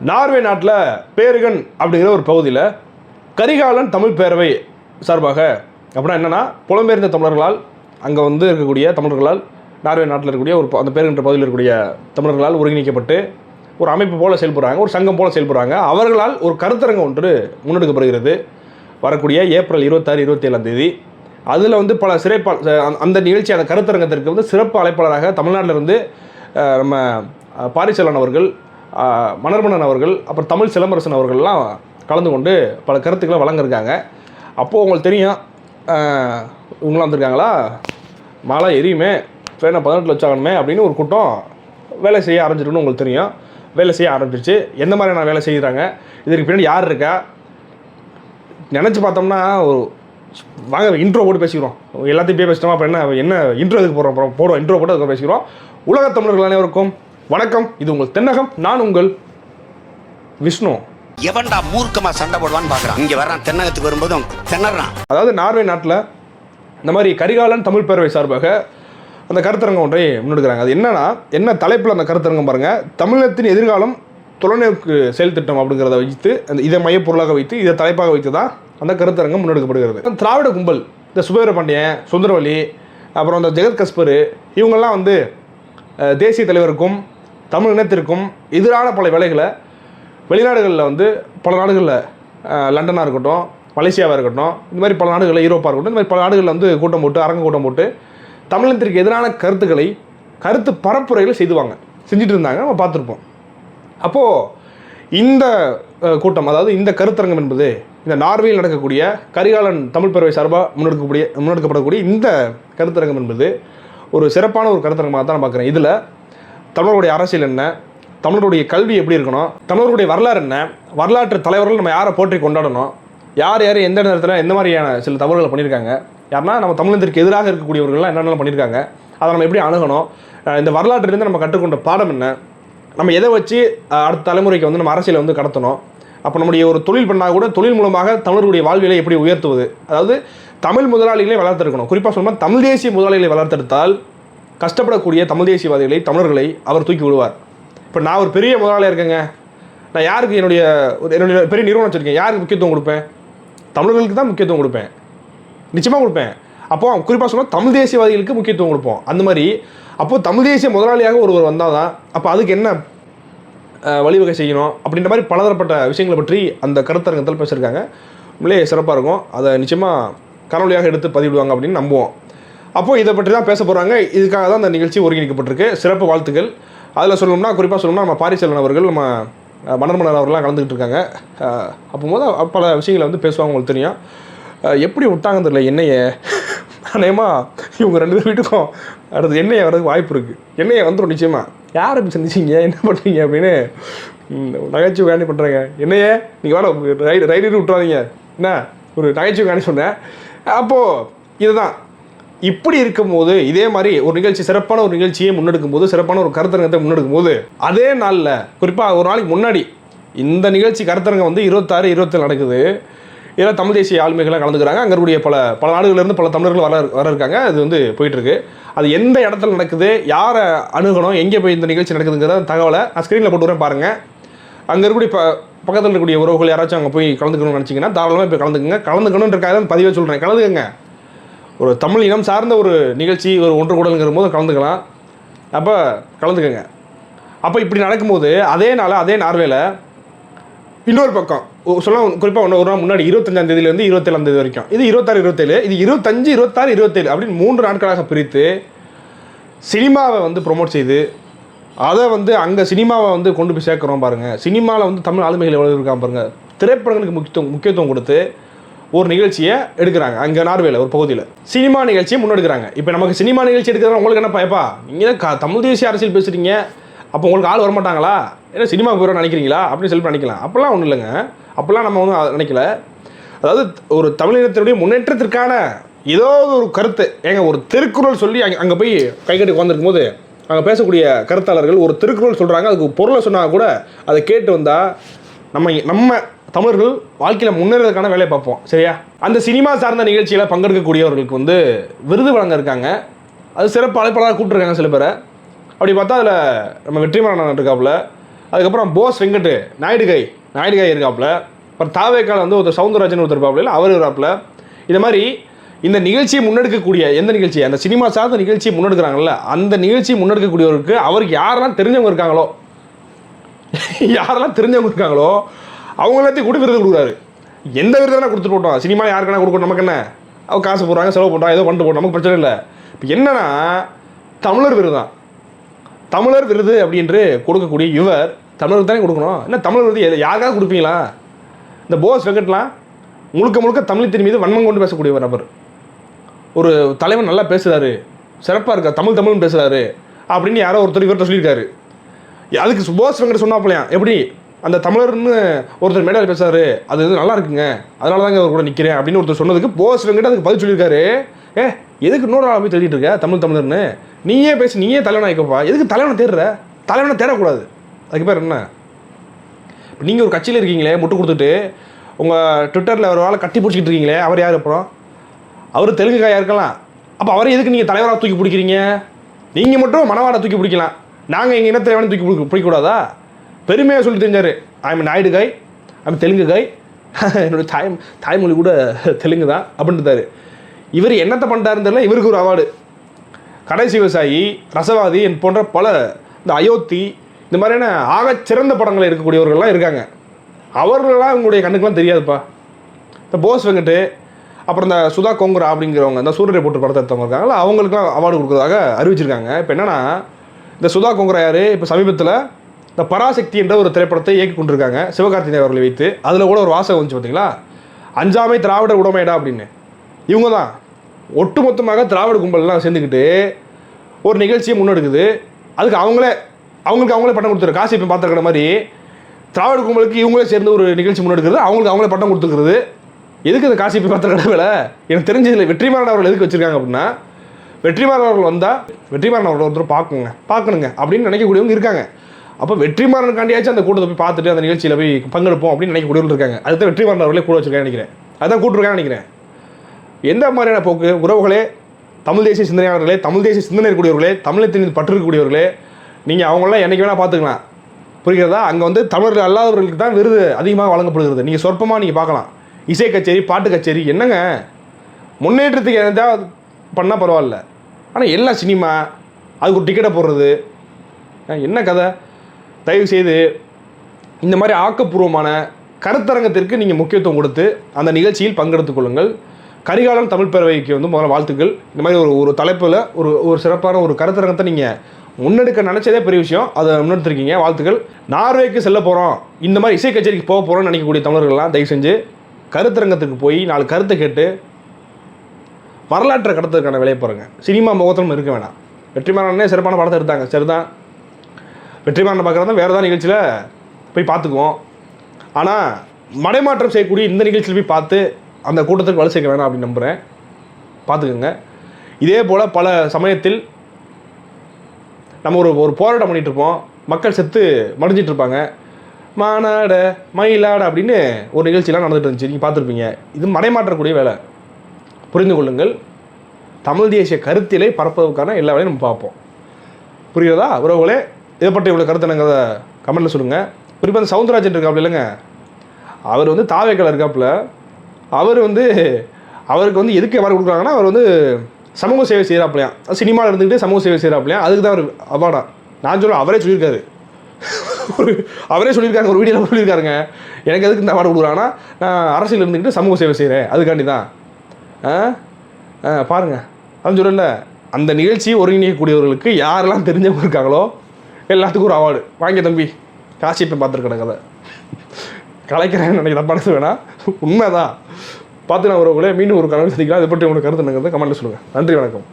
Norway நாட்டில் பேருகன் அப்படிங்கிற ஒரு பகுதியில் கரிகாலன் தமிழ் பேரவை சார்பாக அப்படின்னா என்னென்னா புலம்பெயர்ந்த தமிழர்களால் அங்கே வந்து இருக்கக்கூடிய தமிழர்களால் நார்வே நாட்டில் இருக்கக்கூடிய ஒரு ப- அந்த பேருகின்ற பகுதியில் இருக்கக்கூடிய தமிழர்களால் ஒருங்கிணைக்கப்பட்டு ஒரு அமைப்பு போல் செயல்படுறாங்க ஒரு சங்கம் போல் செயல்படுறாங்க. அவர்களால் ஒரு கருத்தரங்கம் ஒன்று முன்னெடுக்கப்படுகிறது. வரக்கூடிய ஏப்ரல் இருபத்தாறு இருபத்தி ஏழாம் தேதி. அதில் வந்து பல சிறைப்பா அந்த- அந்த நிகழ்ச்சி அந்த கருத்தரங்கத்திற்கு வந்து சிறப்பு அழைப்பாளராக தமிழ்நாட்டில் இருந்து நம்ம பாரிசலன் அவர்கள் மணர்மணன் அவர்கள் அப்புறம் தமிழ் சிலம்பரசன் அவர்கள்லாம் கலந்து கொண்டு பல கருத்துக்களை வழங்கியிருக்காங்க. அப்போது உங்களுக்கு தெரியும் இவங்களாம் வந்திருக்காங்களா? மாலை எரியுமே ஃபேனை பதினெட்டு லட்சம் ஆகணுமே அப்படின்னு ஒரு கூட்டம் வேலை செய்ய ஆரம்பிச்சிருக்குன்னு உங்களுக்கு தெரியும். வேலை செய்ய ஆரம்பிச்சிருச்சு. எந்த மாதிரியான வேலை செய்கிறாங்க? இதற்கு பின்னாடி யார் இருக்கா? நினச்சி பார்த்தோம்னா ஒரு வாங்க இன்ட்ரோ போட்டு பேசிக்கிறோம். எல்லாத்தையும் போய் பேசிட்டோமா? அப்போ என்ன என்ன இன்ட்ரோ எதுக்கு போடுறோம்? அப்புறம் போடுவோம் இன்ட்ரோ போட்டு அதுக்கு பேசிக்கிறோம். உலகத் தமிழர்கள் அனைவருக்கும் வணக்கம் இது உங்கள் தென்னகம் நான் உங்கள் விஷ்ணு. எவன்டா மூர்க்கமா சண்டை போடுவான்னு பாக்குறான். இங்க வர்றான் தென்னகத்துக்கு வரும்போதும் திணறான் அதாவது நார்வே நாட்டில் இந்த மாதிரி கரிகாலன் தமிழ் பேரவை சார்பாக அந்த கருத்தரங்கம் ஒன்றை முன்னெடுக்கிறாங்க. அது என்னன்னா என்ன தலைப்பில் அந்த கருத்தரங்கம் பாருங்கள் தமிழகத்தின் எதிர்காலம் தொலைநோக்கு செயல் திட்டம் அப்படிங்கிறத வைத்து அந்த இதை மையப்பொருளாக வைத்து இதை தலைப்பாக வைத்து தான் அந்த கருத்தரங்கம் முன்னெடுக்கப்படுகிறது. திராவிட கும்பல் இந்த சுபேர பாண்டியன் சுந்தரவல்லி அப்புறம் இந்த ஜெகத் கஸ்பர் இவங்கெல்லாம் வந்து தேசிய தலைவருக்கும் தமிழ் இனத்திற்கும் எதிரான பல வேலைகளை வெளிநாடுகளில் வந்து பல நாடுகளில் லண்டனாக இருக்கட்டும் மலேசியாவாக இருக்கட்டும் இந்த மாதிரி பல நாடுகளில் யூரோப்பாக இருக்கட்டும் இந்த மாதிரி பல நாடுகளில் வந்து கூட்டம் போட்டு அரங்க கூட்டம் போட்டு தமிழினத்திற்கு எதிரான கருத்துக்களை கருத்து பரப்புரைகளை செய்துவாங்க. செஞ்சுட்டு இருந்தாங்க நம்ம பார்த்துருப்போம். அப்போது இந்த கூட்டம் அதாவது இந்த கருத்தரங்கம் என்பது இந்த நார்வேயில் நடக்கக்கூடிய கரிகாலன் தமிழ் பேரவை சார்பாக முன்னெடுக்கக்கூடிய முன்னெடுக்கப்படக்கூடிய இந்த கருத்தரங்கம் என்பது ஒரு சிறப்பான ஒரு கருத்தரங்கமாக தான் நான் பார்க்குறேன். இதில் தமிழர்களுடைய அரசியல் என்ன? தமிழருடைய கல்வி எப்படி இருக்கணும்? தமிழர்களுடைய வரலாறு என்ன? வரலாற்று தலைவர்கள் நம்ம யாரை போற்றி கொண்டாடணும்? யார் யார் எந்த நேரத்தில் எந்த மாதிரியான சில தவறுகளை பண்ணியிருக்காங்க? யாருன்னா நம்ம தமிழகத்திற்கு எதிராக இருக்கக்கூடியவர்கள்லாம் என்னென்ன பண்ணியிருக்காங்க? அதை நம்ம எப்படி அணுகணும்? இந்த வரலாற்றிலிருந்து நம்ம கற்றுக்கொண்ட பாடம் என்ன? நம்ம எதை வச்சு அடுத்த தலைமுறைக்கு வந்து நம்ம அரசியலை வந்து கடத்தணும்? அப்போ நம்முடைய ஒரு தொழில் பண்ணால் கூட தொழில் மூலமாக தமிழர்களுடைய வாழ்வியலை எப்படி உயர்த்துவது? அதாவது தமிழ் முதலாளிகளை வளர்த்தெடுக்கணும் குறிப்பாக சொல்லணும்னா தமிழ் தேசிய முதலாளிகளை வளர்த்தெடுத்தால் கஷ்டப்படக்கூடிய தமிழ் தேசியவாதிகளை தமிழர்களை அவர் தூக்கி விடுவார். இப்போ நான் ஒரு பெரிய முதலாளியாக இருக்கேங்க. நான் யாருக்கு என்னுடைய ஒரு என்னுடைய பெரிய நிறுவனம் வச்சுருக்கேன்? யாருக்கு முக்கியத்துவம் கொடுப்பேன்? தமிழர்களுக்கு தான் முக்கியத்துவம் கொடுப்பேன். நிச்சயமாக கொடுப்பேன். அப்போ குறிப்பாக சொன்னால் தமிழ் தேசியவாதிகளுக்கு முக்கியத்துவம் கொடுப்போம். அந்த மாதிரி அப்போது தமிழ் தேசிய முதலாளியாக ஒருவர் வந்தால் தான் அப்போ அதுக்கு என்ன வழிவகை செய்யணும்? அப்படின்ற மாதிரி பலதரப்பட்ட விஷயங்களை பற்றி அந்த கருத்தரங்கத்தில் பேசியிருக்காங்க. உண்மையிலே சிறப்பாக இருக்கும். அதை நிச்சயமாக கனொலியாக எடுத்து பதிவிடுவாங்க அப்படின்னு நம்புவோம். அப்போது இதை பற்றி தான் பேச போகிறாங்க இதுக்காக தான் இந்த நிகழ்ச்சி ஒருங்கிணைக்கப்பட்டிருக்கு. சிறப்பு வாழ்த்துக்கள். அதில் சொல்லணும்னா குறிப்பாக சொல்லணும்னா நம்ம பாரிசெல்வன் அவர்கள் நம்ம அஹ், மணர்மலர் அவர்கள்லாம் கலந்துக்கிட்டு இருக்காங்க. அப்போது பல விஷயங்களை வந்து பேசுவாங்க உங்களுக்கு தெரியும். எப்படி விட்டாங்க தெரியல என்னையே அநேகமாக இவங்க ரெண்டு பேர் வீட்டுக்கும் அடுத்து எண்ணெயை வர்றதுக்கு வாய்ப்பு இருக்குது எண்ணெயை வந்துடும் நிச்சயமாக யார் போய் சந்திச்சிங்க? என்ன பண்ணுறீங்க அப்படின்னு நகைச்சுவை காணி பண்ணுறாங்க என்னையே நீங்கள் வேலை ரைடு ரைடு விட்டுறாதீங்க. என்ன? ஒரு நகைச்சுவை காணி சொன்னேன். அப்போது இதுதான். இப்படி இருக்கும்போது இதே மாதிரி ஒரு நிகழ்ச்சி சிறப்பான ஒரு நிகழ்ச்சியை முன்னெடுக்கும் போது சிறப்பான ஒரு கருத்தரங்கத்தை முன்னெடுக்கும் போது அதே நாளில் குறிப்பாக ஒரு நாளைக்கு முன்னாடி இந்த நிகழ்ச்சி கருத்தரங்கம் வந்து இருபத்தாறு இருபத்தேழு நடக்குது. இதில் தமிழ் தேசிய ஆளுமைகள்லாம் கலந்துக்கிறாங்க. அங்கே இருக்கக்கூடிய பல பல நாடுகளிலிருந்து பல தமிழர்கள் வர வர இருக்காங்க. அது வந்து போயிட்டுருக்கு. அது எந்த இடத்துல நடக்குது யாரை அணுகணும் எங்கே போய் இந்த நிகழ்ச்சி நடக்குதுங்கிற தகவலை நான் ஸ்க்ரீனில் போட்டு வரேன் பாருங்கள் அங்கே இருக்கக்கூடிய ப பக்கத்தில் இருக்கக்கூடிய உறவுகள் யாராச்சும் அங்கே போய் கலந்துக்கணும்னு நினச்சிங்கன்னா தாராளமாக போய் கலந்துக்குங்க. கலந்துக்கணுன்றக்காக தான் பதிவே சொல்கிறேன் கலந்துக்கங்க. ஒரு தமிழ் இனம் சார்ந்த ஒரு நிகழ்ச்சி ஒரு ஒன்று கூடலுங்கிற போது கலந்துக்கலாம். அப்போ கலந்துக்கங்க. அப்போ இப்படி நடக்கும்போது அதே நாள் அதே நார்வேல இன்னொரு பக்கம் சொல்ல குறிப்பாக ஒன்று ஒரு நாள் முன்னாடி இருபத்தஞ்சாம் தேதியிலேருந்து இருபத்தேழாம் தேதி வரைக்கும். இது இருபத்தாறு இருபத்தேழு இது இருபத்தஞ்சு இருபத்தாறு இருபத்தேழு அப்படின்னு மூன்று நாட்களாக பிரித்து சினிமாவை வந்து ப்ரொமோட் செய்து அதை வந்து அங்கே சினிமாவை வந்து கொண்டு போய் சேர்க்குறோம் பாருங்கள் சினிமாவில் வந்து தமிழ் ஆளுமைகள் எவ்வளோ இருக்காங்க பாருங்கள் திரைப்படங்களுக்கு முக்கியத்துவம் முக்கியத்துவம் கொடுத்து ஒரு நிகழ்ச்சியை எடுக்கிறாங்க. அங்கே நார்வேல ஒரு பகுதியில். சினிமா நிகழ்ச்சியை முன்னெடுக்கிறாங்க. இப்போ நமக்கு சினிமா நிகழ்ச்சி எடுக்கிறாங்க உங்களுக்கு என்ன பயப்பா? நீங்கள் க தமிழ் தேசிய அரசியல் பேசுகிறீங்க அப்போ உங்களுக்கு ஆள் வரமாட்டாங்களா? ஏன்னா சினிமா போயிடும் நினைக்கிறீங்களா? அப்படின்னு சொல்லி நினைக்கலாம். அப்போல்லாம் ஒன்றும் இல்லைங்க. அப்போல்லாம் நம்ம ஒன்றும் நினைக்கல. அதாவது ஒரு தமிழினத்தினுடைய முன்னேற்றத்திற்கான ஏதோ ஒரு கருத்து. ஏங்க ஒரு திருக்குறள் சொல்லி அங்கே அங்கே போய் கை கட்டி உட்காந்துருக்கும் போது அங்கே பேசக்கூடிய கருத்தாளர்கள் ஒரு திருக்குறள் சொல்கிறாங்க அதுக்கு பொருளை சொன்னால் கூட அதை கேட்டு வந்தால் நம்ம நம்ம தமிழர்கள் வாழ்க்கையில் முன்னேறதுக்கான வேலையை பார்ப்போம் சரியா? அந்த சினிமா சார்ந்த நிகழ்ச்சியில் பங்கெடுக்கக்கூடியவர்களுக்கு வந்து விருது வழங்க இருக்காங்க அது சிறப்பு அழைப்பாளராக கூப்பிட்டுருக்காங்க சில பேரை. அப்படி பார்த்தா அதில் நம்ம வெற்றிமாறன் இருக்காப்புல. அதுக்கப்புறம் போஸ் வெங்கட் நாயுடுகை நாயுடுகை இருக்காப்புல. அப்புறம் தாவேக்கால் வந்து ஒருத்தர் சவுந்தரராஜன் ஒருத்தர் இருப்பாப்புல அவர் இருப்பாப்புல இந்த மாதிரி இந்த நிகழ்ச்சியை முன்னெடுக்கக்கூடிய எந்த நிகழ்ச்சி? அந்த சினிமா சார்ந்த நிகழ்ச்சியை முன்னெடுக்கிறாங்கல்ல அந்த நிகழ்ச்சியை முன்னெடுக்கக்கூடியவருக்கு அவருக்கு யாரெல்லாம் தெரிஞ்சவங்க இருக்காங்களோ? யாரெல்லாம் தெரிஞ்சவங்க இருக்காங்களோ? அவங்க எல்லாத்தையும் கூட விருது கொடுக்குறாரு. எந்த விருது கொடுத்துட்டு போட்டோம். சினிமா யாருக்கான கொடுக்கணும் நமக்கு என்ன? அவங்க காசு போடுறாங்க செலவு பண்ணுறாங்க ஏதோ பண்ணிட்டு போட்டோம் நமக்கு பிரச்சனை இல்லை. இப்போ என்னன்னா தமிழர் விருது தான். தமிழர் விருது அப்படின்று கொடுக்கக்கூடிய இவர் தமிழர் தானே கொடுக்கணும்? என்ன தமிழர் விருது? எது- யாருக்காவது கொடுப்பீங்களா? இந்த போஸ் வெங்கட்லாம் முழுக்க முழுக்க தமிழத்தின் மீது வன்மம் கொண்டு பேசக்கூடிய ஒரு நபர் ஒரு தலைவன் நல்லா பேசுகிறாரு சிறப்பாக இருக்கா தமிழ் தமிழ்னு பேசுறாரு. அப்படின்னு யாரோ ஒருத்தர் இவர்கிட்ட சொல்லியிருக்காரு. அதுக்கு சுபாஷ் வெங்கட் சொன்னாப்பிலையா? எப்படி? அந்த தமிழர்னு ஒருத்தர் மேடையில் பேசுறாரு அது வந்து நல்லா இருக்குங்க. அதனால தாங்க அவர் கூட நிற்கிறேன் அப்படின்னு ஒருத்தர் சொன்னதுக்கு போஸ் வெங்கட் அதுக்கு பதில் சொல்லியிருக்காரு. ஏ எதுக்கு இன்னொரு ஆள் போய் தேடிட்டு இருக்க தமிழ் தமிழர்னு? நீயே பேசி நீயே தலைவனாக ஆயிக்கப்பா. எதுக்கு தலைவனை தேடுற? தலைவனை தேடக்கூடாது. அதுக்கு பேர் என்ன? இப்போ நீங்கள் ஒரு கட்சியில் இருக்கீங்களே முட்டு கொடுத்துட்டு உங்கள் ட்விட்டரில் ஒரு ஆளை கட்டி பிடிச்சிக்கிட்டு இருக்கீங்களே அவர் யார் அப்புறம்? அவர் தெலுங்கு காயா இருக்கலாம். அப்போ அவரை எதுக்கு நீங்கள் தலைவராக தூக்கி பிடிக்கிறீங்க? நீங்கள் மட்டும் மனவாட தூக்கி பிடிக்கலாம். நாங்கள் எங்கள் இனத்தை வேணும் தூக்கி பிடிக்க பிடிக்கக்கூடாதா? பெருமையாக சொல்லி தெரிஞ்சார். ஐம் நாயுடு காய் ஐம் தெலுங்கு காய் என்னோட தாய் தாய்மொழி கூட தெலுங்கு தான் அப்படின்ட்டாரு இவர் என்னத்தை பண்ணிட்டாருன்னு தெரியல இவருக்கு ஒரு அவார்டு கடைசி விவசாயி ரசவாதி என் போன்ற பல இந்த அயோத்தி இந்த மாதிரியான ஆக சிறந்த படங்கள் இருக்கக்கூடியவர்கள்லாம் இருக்காங்க. அவர்களெல்லாம் இவங்களுடைய கண்ணுக்கெலாம் தெரியாதுப்பா. இந்த போஸ் வெங்கட்டு அப்புறம் இந்த சுதா கோங்குரா அப்படிங்கிறவங்க இந்த சூரிய போட்டு படத்தை எடுத்தவங்க இருக்காங்களா அவங்களுக்குலாம் அவார்டு கொடுக்குறதாக அறிவிச்சிருக்காங்க. இப்போ என்னன்னா இந்த சுதா கோங்குரா யார்? இப்போ சமீபத்தில் இந்த பராசக்தி என்ற ஒரு திரைப்படத்தை இயக்கி கொண்டிருக்காங்க சிவகார்த்திகேயன் அவர்களை வைத்து. அதில் கூட ஒரு வாசகம் வந்துச்சு பார்த்தீங்களா அஞ்சாமை திராவிட உடமைடா அப்படின்னு. இவங்க தான் ஒட்டுமொத்தமாக திராவிட கும்பல்லாம் சேர்ந்துக்கிட்டு ஒரு நிகழ்ச்சியை முன்னெடுக்குது. அதுக்கு அவங்களே அவங்களுக்கு அவங்களே பட்டம் கொடுத்துரு. காசு இப்போ பார்த்துருக்கிற மாதிரி திராவிட கும்பலுக்கு இவங்களே சேர்ந்து ஒரு நிகழ்ச்சி முன்னெடுக்கிறது அவங்களுக்கு அவங்களே பட்டம் கொடுத்துருக்குறது. எதுக்கு இந்த காசி இப்போ பார்த்துருக்கிற வேலை? எனக்கு தெரிஞ்சதில்லை வெற்றிமாறன் அவர்கள் எதுக்கு வச்சிருக்காங்க அப்படின்னா வெற்றிமாறன் அவர்கள் வந்தால் வெற்றிமாறன் அவர்கள் ஒருத்தர் பார்க்குங்க பார்க்கணுங்க அப்படின்னு நினைக்கக்கூடியவங்க இருக்காங்க. அப்போ வெற்றிமாறனுக்காண்டியாச்சும் அந்த கூட்டத்தை போய் பார்த்துட்டு அந்த நிகழ்ச்சியில் போய் பங்கெடுப்போம் அப்படின்னு நினைக்கக்கூடியவங்க இருக்காங்க. அதுதான் வெற்றிமாறன் அவர்களே கூட வச்சிருக்காங்க நினைக்கிறேன். அதான் கூட்டிருக்காங்க நினைக்கிறேன். எந்த மாதிரியான போக்கு? உறவுகளே தமிழ் தேசிய சிந்தனையாளர்களே தமிழ் தேசிய சிந்தனை இருக்கக்கூடியவர்களே தமிழத்தின் மீது பற்று இருக்கக்கூடியவர்களே நீங்கள் அவங்களாம் என்னைக்கு வேணால் பார்த்துக்கலாம். புரிகிறதா? அங்கே வந்து தமிழர்கள் அல்லாதவர்களுக்கு தான் விருது அதிகமாக வழங்கப்படுகிறது. நீங்கள் சொற்பமாக நீங்கள் பார்க்கலாம். இசை கச்சேரி பாட்டு கச்சேரி என்னங்க? முன்னேற்றத்துக்கு எதாவது பண்ணால் பரவாயில்ல. ஆனால் எல்லாம் சினிமா அதுக்கு ஒரு டிக்கெட்டை போடுறது. என்ன கதை? தயவு செய்து இந்த மாதிரி ஆக்கப்பூர்வமான கருத்தரங்கத்திற்கு நீங்கள் முக்கியத்துவம் கொடுத்து அந்த நிகழ்ச்சியில் பங்கெடுத்துக் கொள்ளுங்கள். கரிகாலம் தமிழ் பேரவைக்கு வந்து முதல்ல வாழ்த்துக்கள். இந்த மாதிரி ஒரு ஒரு தலைப்பில் ஒரு ஒரு சிறப்பான ஒரு கருத்தரங்கத்தை நீங்கள் முன்னெடுக்க நினச்சதே பெரிய விஷயம். அதை முன்னெடுத்துருக்கீங்க. வாழ்த்துக்கள். நார்வேக்கு செல்ல போகிறோம் இந்த மாதிரி இசை கச்சேரிக்கு போக போகிறோம்னு நினைக்கக்கூடிய தமிழர்கள்லாம் தயவு செஞ்சு கருத்தரங்கத்துக்கு போய் நாலு கருத்தை கேட்டு வரலாற்றை கடத்துறதுக்கான வேலையை பாருங்கள் சினிமா முகத்திலும் இருக்க வேணாம். வெற்றிமாறனே சிறப்பான படத்தை எடுத்தாங்க. சரிதான். வெற்றிமாறனை பார்க்குறதா வேறு ஏதாவது நிகழ்ச்சியில் போய் பார்த்துக்குவோம். ஆனால் மடைமாற்றம் செய்யக்கூடிய இந்த நிகழ்ச்சியில் போய் பார்த்து அந்த கூட்டத்துக்கு வலு சேர்க்க வேணாம் அப்படின்னு நம்புகிறேன் பார்த்துக்கோங்க. இதே போல் பல சமயத்தில் நம்ம ஒரு ஒரு போராட்டம் பண்ணிட்டு இருப்போம். மக்கள் செத்து மடிஞ்சிட்டு இருப்பாங்க. மாநாட மயிலாட அப்படின்னு ஒரு நிகழ்ச்சியெலாம் நடந்துட்டு இருந்துச்சு. நீங்கள் பார்த்துருப்பீங்க. இது மடைமாற்றக்கூடிய வேலை. புரிந்து கொள்ளுங்கள். தமிழ் தேசிய கருத்திலை பரப்புவதற்கான எல்லா வேலையும் நம்ம பார்ப்போம். புரிகிறதா? உறவுகளே? இதை பற்றி இவ்வளோ கருத்து என்னங்கிறத கமெண்ட்டில் சொல்லுங்கள் குறிப்பாக அந்த சவுந்தரராஜன் இருக்காப்புல இல்லைங்க? அவர் வந்து தாவேக்கல இருக்காப்புல. அவர் வந்து அவருக்கு வந்து எதுக்கு அவார்டு கொடுக்குறாங்கன்னா அவர் வந்து சமூக சேவை செய்கிறாப்லையாம் சினிமாவில் இருந்துக்கிட்டு சமூக சேவை செய்கிறாப்லையாம் அதுக்கு தான் அவர் அவார்டா நான் சொல்ல அவரே சொல்லியிருக்காரு. ஒரு அவரே சொல்லியிருக்காங்க ஒரு வீடியோவில் சொல்லியிருக்காருங்க. எனக்கு எதுக்கு இந்த அவார்டு கொடுக்குறாங்கன்னா நான் அரசியல் இருந்துக்கிட்டு சமூக சேவை செய்கிறேன் அதுக்காண்டி தான். ஆ? ஆ பாருங்கள் அதான் சொல்லல. அந்த நிகழ்ச்சி ஒருங்கிணைக்கக்கூடியவர்களுக்கு யாரெல்லாம் தெரிஞ்சவங்க இருக்காங்களோ எல்லாத்துக்கும் ஒரு அவார்டு வாங்கி தம்பி காசி இப்போ பார்த்துருக்கேன் கதை. கலைக்கிறேன்னு நினைக்க தப்பானது வேணாம் உண்மைதான். பார்த்து நான் உறவுகளே மீண்டும் ஒரு கனவு சந்திக்கலாம். இதை பற்றி உங்களுக்கு கருத்து என்னங்கிறத கமெண்ட்டில் சொல்லுங்கள் நன்றி வணக்கம்.